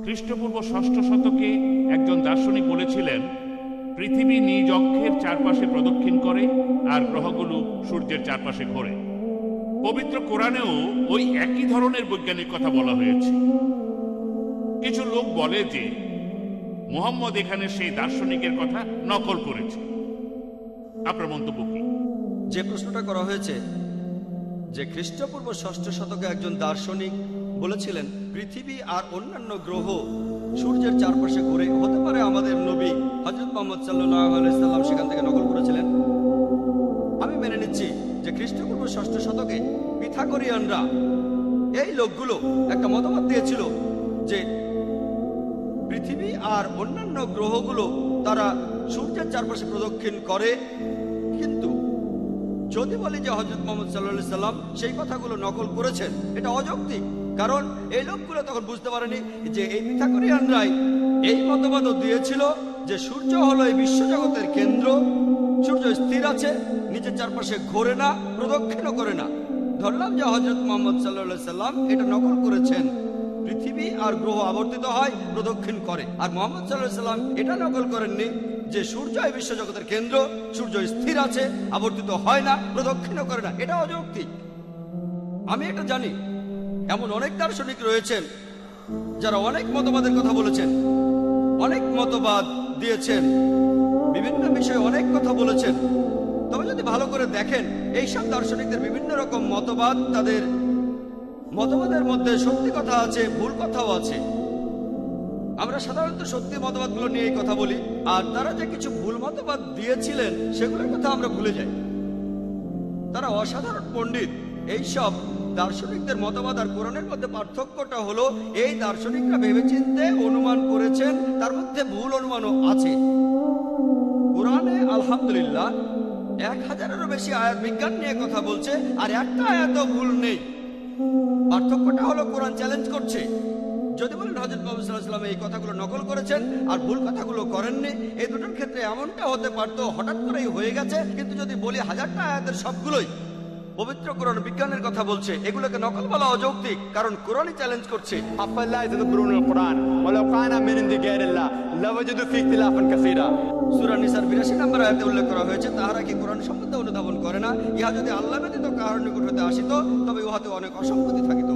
খ্রিস্টপূর্ব ষষ্ঠ শতকে একজন দার্শনিক বলেছিলেন, পৃথিবী নিজ অক্ষের চারপাশে প্রদক্ষিণ করে আর গ্রহগুলো সূর্যের চারপাশে ঘোরে। পবিত্র কোরআনেও ওই একই ধরনের বৈজ্ঞানিক কথা বলা হয়েছে। কিছু লোক বলে যে, মোহাম্মদ এখানে সেই দার্শনিকের কথা নকল করেছে। আপনার মন্তব্য কি? যে প্রশ্নটা করা হয়েছে যে খ্রিস্টপূর্ব ষষ্ঠ শতকে একজন দার্শনিক বলেছিলেন, পৃথিবী আর অন্যান্য গ্রহ সূর্যের চারপাশে ঘুরে, হতে পারে আমাদের নবী হজরত মোহাম্মদ সাল্লাম সেখান থেকে নকল করেছিলেন। আমি মেনে নিচ্ছি যে খ্রিস্টপূর্ব ষষ্ঠ শতকে পিথাগোরিয়ানরা এই লোকগুলো একটা মতামত দিয়েছিল যে পৃথিবী আর অন্যান্য গ্রহগুলো তারা সূর্যের চারপাশে প্রদক্ষিণ করে যদি বলি যে হজরত মোহাম্মদ সাল্লাহ সাল্লাম সেই কথাগুলো নকল করেছেন, এটা অযৌক্তিক। কারণ এই লোকগুলো তখন বুঝতে পারেনি যে এই পিথাগোরিয়ানরাই এই মতবাদও দিয়েছিল যে সূর্য হলো এই বিশ্বজগতের কেন্দ্র, সূর্য স্থির আছে, নিজের চারপাশে ঘোরে না, প্রদক্ষিণও করে না। ধরলাম যে হজরত মোহাম্মদ সাল্লাহ সাল্লাম এটা নকল করেছেন। পৃথিবী আর গ্রহ আবর্তিত হয়, প্রদক্ষিণ করে। আর মোহাম্মদ সাল্লাহ সাল্লাম এটা নকল করেননি। যে সূর্য এই বিশ্বজগতের কেন্দ্র, সূর্য স্থির আছে, আবর্তিত হয় না, প্রদক্ষিণও করে না, এটা অযৌক্তিক। আমি এটা জানি। এমন অনেক দার্শনিক রয়েছেন, যারা অনেক মতবাদের কথা বলেছেন, অনেক মতবাদ দিয়েছেন, বিভিন্ন বিষয়ে অনেক কথা বলেছেন। তবে যদি ভালো করে দেখেন, এইসব দার্শনিকদের বিভিন্ন রকম মতবাদ তাদের মতবাদের মধ্যে সত্যি কথা আছে, ভুল কথাও আছে। আমরা সাধারণত সত্যি মতবাদগুলো নিয়ে এই কথা বলি, আর তারা যে কিছু ভুল মতবাদ দিয়েছিলেন, সেগুলোর কথা আমরা ভুলে যাই। তারা অসাধারণ পণ্ডিত। এইসব দার্শনিকদের মতবাদ আর কোরআনের মধ্যে পার্থক্যটা হলো, এই দার্শনিকরা ভেবেচিন্তে অনুমান করেছেন, তার মধ্যে ভুল অনুমানও আছে। কোরআনে আলহামদুলিল্লাহ এক হাজারেরও বেশি আয়াত বিজ্ঞান নিয়ে কথা বলছে, আর একটা আয়াতও ভুল নেই। পার্থক্যটা হলো কোরআন চ্যালেঞ্জ করছে। যদি বলেন হজরত মোহাম্মদ সাল্লাহাম এই কথাগুলো নকল করেছেন আর ভুল কথাগুলো করেননি এই দুটোর ক্ষেত্রে এমনটা হতে পারত হঠাৎ করেই হয়ে গেছে। কিন্তু যদি বলি হাজারটা আয়াতের সবগুলোই পবিত্র কোরআন বিজ্ঞানের কথা বলছে এগুলোকে নকল বলা অযৌক্তিক কারণ কোরআনই চ্যালেঞ্জ করছে। কোরআন কানা মিন ইখতিলাফান কাসীরা। সূরা নিসার 82 নম্বর আয়াতে উল্লেখ করা হয়েছে তাহারা কি কোরআন সম্বন্ধে অনুধাবন করে না? ইহা যদি আল্লাহ ব্যতীত কারণ নিকট হতে আসিত তবে উহাতে অনেক অসঙ্গতি থাকিত।